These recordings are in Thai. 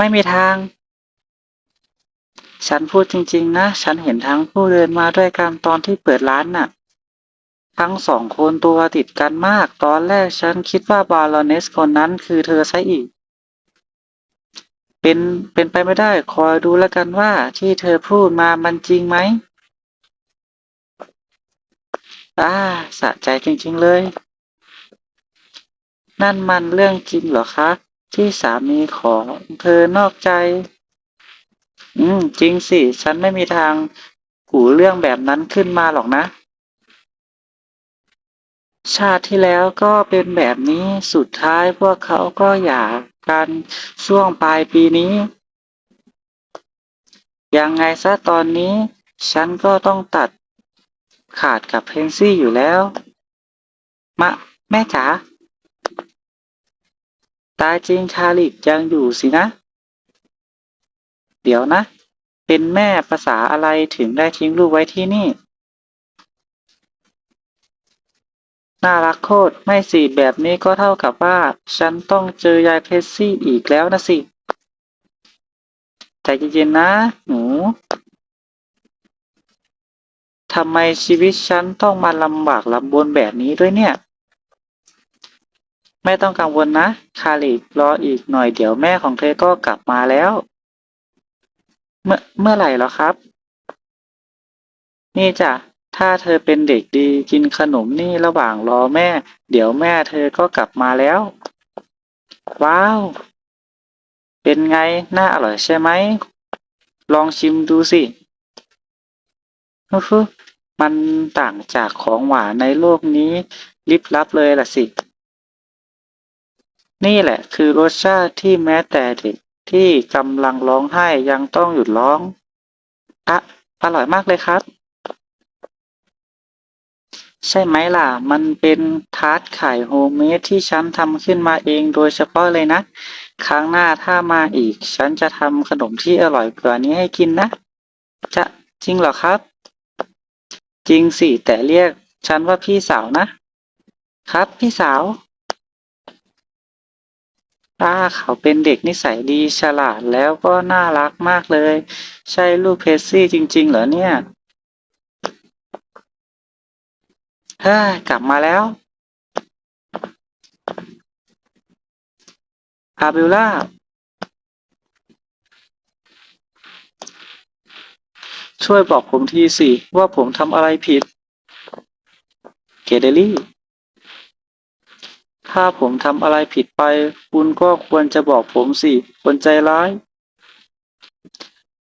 ไม่มีทาง ฉันพูดจริง ๆ นะ ฉันเห็นทั้งคู่เดินมาด้วยกันตอนที่เปิดร้านน่ะ ทั้งสองคนตัวติดกันมาก ตอนแรกฉันคิดว่าบารอนเนสคนนั้นคือเธอซะอีก เป็นเป็นไปไม่ได้ คอยดูแล้วกันว่าที่เธอพูดมามันจริงไหมอ่าสะใจจริง ๆ เลย นั่นมันเรื่องจริงเหรอคะ ที่สามีของเธอนอกใจ อืม จริงสิ ฉันไม่มีทางกูเรื่องแบบนั้นขึ้นมาหรอกนะ ชาติที่แล้วก็เป็นแบบนี้สุดท้ายพวกเขาก็หย่ากันช่วงปลายปีนี้ ยังไงซะตอนนี้ ฉันก็ต้องตัดขาดกับเพนซี่อยู่แล้ว มะ แม่จ๋า ตายจริงชาลิกยังอยู่สินะ เดี๋ยวนะ เป็นแม่ภาษาอะไรถึงได้ทิ้งลูกไว้ที่นี่ น่ารักโคตร ไม่สิแบบนี้ก็เท่ากับว่า ฉันต้องเจอยายเพชซี่อีกแล้วนะสิ ใจเย็นๆนะ หนูทำไมชีวิตฉันต้องมาลำบากลำบนแบบนี้ด้วยเนี่ย ไม่ต้องกังวลนะ คาริรออีกหน่อยเดี๋ยวแม่ของเธอก็กลับมาแล้ว เมื่อเมื่อไหร่หรอครับ นี่จ้ะถ้าเธอเป็นเด็กดีกินขนมนี่ระหว่างรอแม่ เดี๋ยวแม่เธอก็กลับมาแล้ว ว้าว เป็นไง น่าอร่อยใช่ไหม ลองชิมดูสิฮึมันต่างจากของหวานในโลกนี้ ลิบลับเลยล่ะสิ นี่แหละคือรสชาติที่แม้แต่เด็กที่กำลังร้องไห้ยังต้องหยุดร้อง อะ อร่อยมากเลยครับ ใช่ไหมล่ะ มันเป็นทาร์ตไข่โฮมเมดที่ฉันทำขึ้นมาเองโดยเฉพาะเลยนะ ครั้งหน้าถ้ามาอีก ฉันจะทำขนมที่อร่อยกว่านี้ให้กินนะ จะจริงเหรอครับ จริงสิ แต่เรียกฉันว่าพี่สาวนะ ครับพี่สาว ป้าเขาเป็นเด็กนิสัยดีฉลาดแล้วก็น่ารักมากเลย ใช่ลูกเพชซี่จริง ๆ เหรอเนี่ยเฮ้ยกลับมาแล้ว อาบิลล่า ช่วยบอกผมทีสิ ว่าผมทำอะไรผิด เกเดลี่ ถ้าผมทำอะไรผิดไป คุณก็ควรจะบอกผมสิ คนใจร้าย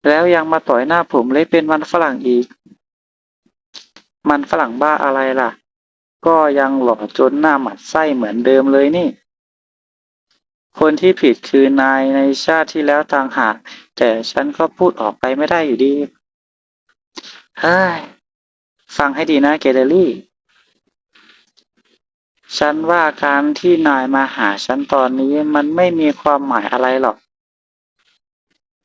แล้วยังมาต่อยหน้าผมเละเป็นมันฝรั่งอีก มันฝรั่งบ้าอะไรล่ะ ก็ยังหล่อจนหน้าหมัดไส้เหมือนเดิมเลยนี่ คนที่ผิดคือนายในชาติที่แล้วต่างหาก แต่ฉันก็พูดออกไปไม่ได้อยู่ดี เฮ้ย ฟังให้ดีนะเกเดลี่ ฉันว่าการที่นายมาหาฉันตอนนี้มันไม่มีความหมายอะไรหรอก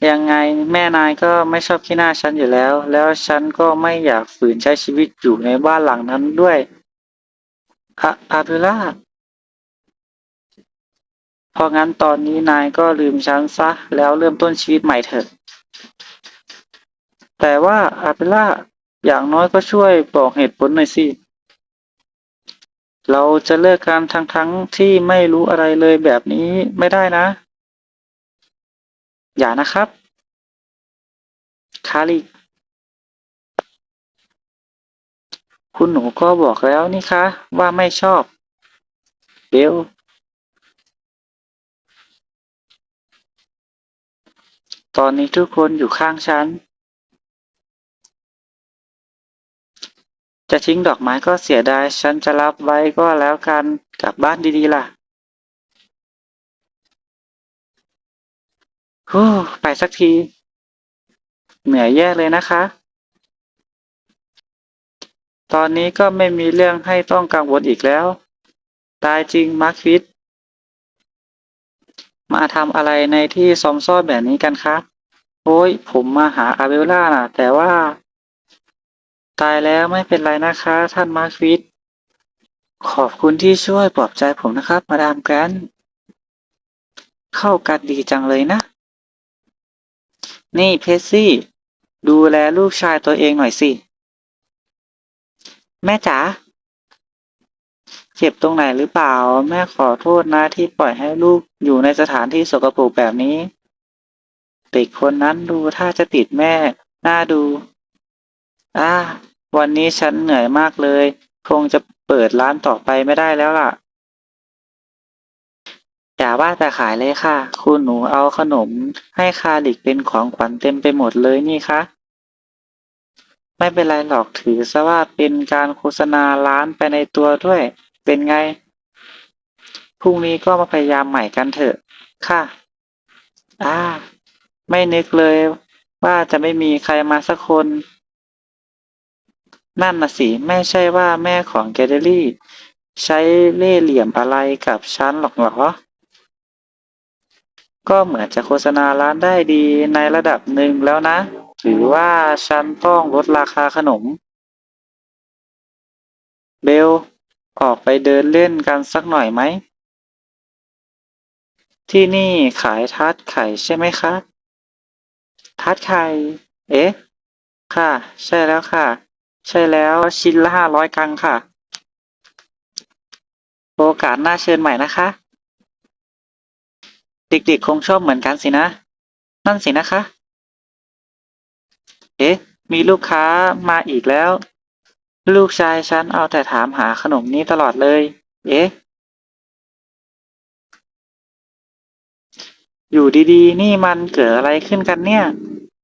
ยังไงแม่นายก็ไม่ชอบขี้หน้าฉันอยู่แล้ว แล้วฉันก็ไม่อยากฝืนใช้ชีวิตอยู่ในบ้านหลังนั้นด้วยอะอาบิล่าเพราะงั้นตอนนี้นายก็ลืมฉันซะ แล้วเริ่มต้นชีวิตใหม่เถอะ แต่ว่าอาบิล่าอย่างน้อยก็ช่วยบอกเหตุผลหน่อยสิ เราจะเลิกกันทั้งทั้งๆที่ไม่รู้อะไรเลยแบบนี้ไม่ได้นะ อย่านะครับ คาริ คุณหนูก็บอกแล้วนี่คะ ว่าไม่ชอบ เบล ตอนนี้ทุกคนอยู่ข้างฉัน จะทิ้งดอกไม้ก็เสียดาย ฉันจะรับไว้ก็แล้วกัน กลับบ้านดีๆล่ะฮู้ไปสักที เหนื่อยแย่เลยนะคะ ตอนนี้ก็ไม่มีเรื่องให้ต้องกังวลอีกแล้ว ตายจริงมาร์คฟิตมาทำอะไรในที่ซอมซ่อนแบบนี้กันคะโอ้ย ผมมาหาอาเบลล่านะแต่ว่า ตายแล้วไม่เป็นไรนะคะ ท่านมาร์คฟิตขอบคุณที่ช่วยปลอบใจผมนะครับ มาดามแกรนเข้ากันดีจังเลยนะ นี่เพชรซี่ ดูแลลูกชายตัวเองหน่อยสิ แม่จ๋าเจ็บตรงไหนหรือเปล่า แม่ขอโทษนะที่ปล่อยให้ลูกอยู่ในสถานที่สกปรกแบบนี้ เด็กคนนั้นดูถ้าจะติดแม่ น่าดู อ่า วันนี้ฉันเหนื่อยมากเลย คงจะเปิดร้านต่อไปไม่ได้แล้วล่ะ อย่าว่าแต่ขายเลยค่ะ คุณหนูเอาขนมให้คาลิกเป็นของขวัญเต็มไปหมดเลยนี่คะ ไม่เป็นไรหรอกถือซะว่าเป็นการโฆษณาร้านไปในตัวด้วย เป็นไง พรุ่งนี้ก็มาพยายามใหม่กันเถอะ ค่ะอ่าไม่นึกเลยว่าจะไม่มีใครมาสักคน นั่นน่ะสิ ไม่ใช่ว่าแม่ของแกเดรี่ ใช้เล่เหลี่ยมอะไรกับฉันหรอกหรอ ก็เหมือนจะโฆษณาร้านได้ดีในระดับหนึ่งแล้วนะหรือว่าฉันต้องลดราคาขนม เบล ออกไปเดินเล่นกันสักหน่อยไหม ที่นี่ขายทาร์ตไข่ใช่ไหมคะทาร์ตไข่ เอ๊ะ ค่ะ ใช่แล้วค่ะ ใช่แล้วชิ้นละห้าร้อยกังค่ะ โอกาสหน้าเชิญใหม่นะคะ เด็กๆคงชอบเหมือนกันสินะ นั่นสินะคะ เอ๊ะ มีลูกค้ามาอีกแล้ว ลูกชายฉันเอาแต่ถามหาขนมนี้ตลอดเลย เอ๊ะอยู่ดีๆ นี่มันเกิดอะไรขึ้นกันเนี่ย